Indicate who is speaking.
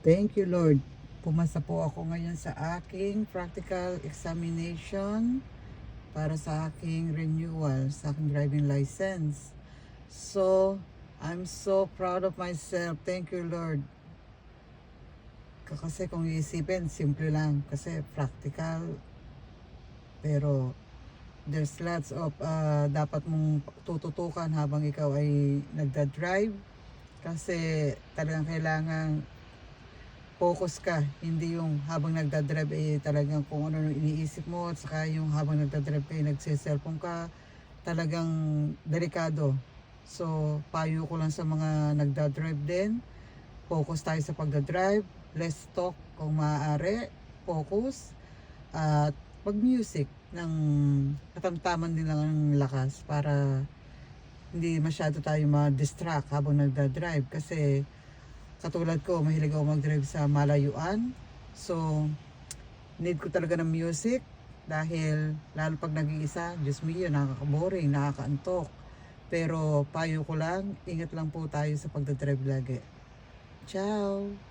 Speaker 1: Thank you, Lord. Pumasa po ako ngayon sa aking practical examination para sa aking renewal, sa aking driving license. So, I'm so proud of myself. Thank you, Lord. Kasi kung iisipin, simple lang. Kasi practical. Pero, there's lots of uh, dapat mong tututukan habang ikaw ay nagda-drive. Kasi talagang kailangan focus ka, hindi yung habang nagdadrive eh talagang kung ano yung iniisip mo at saka yung habang nagdadrive ka eh nagsiselfone ka, talagang delikado. So, payo ko lang sa mga nagdadrive din, focus tayo sa pagdadrive, less talk kung maaari, focus, at pag-music ng katamtaman din lang ng lakas para hindi masyado tayo ma-distract habang nagdadrive kasi katulad ko, mahilig ako mag-drive sa malayuan. So, need ko talaga ng music dahil lalo pag nag-iisa, Diyos mio, nakaka-boring, nakakaantok. Pero payo ko lang, ingat lang po tayo sa pagdadrive lagi. Ciao!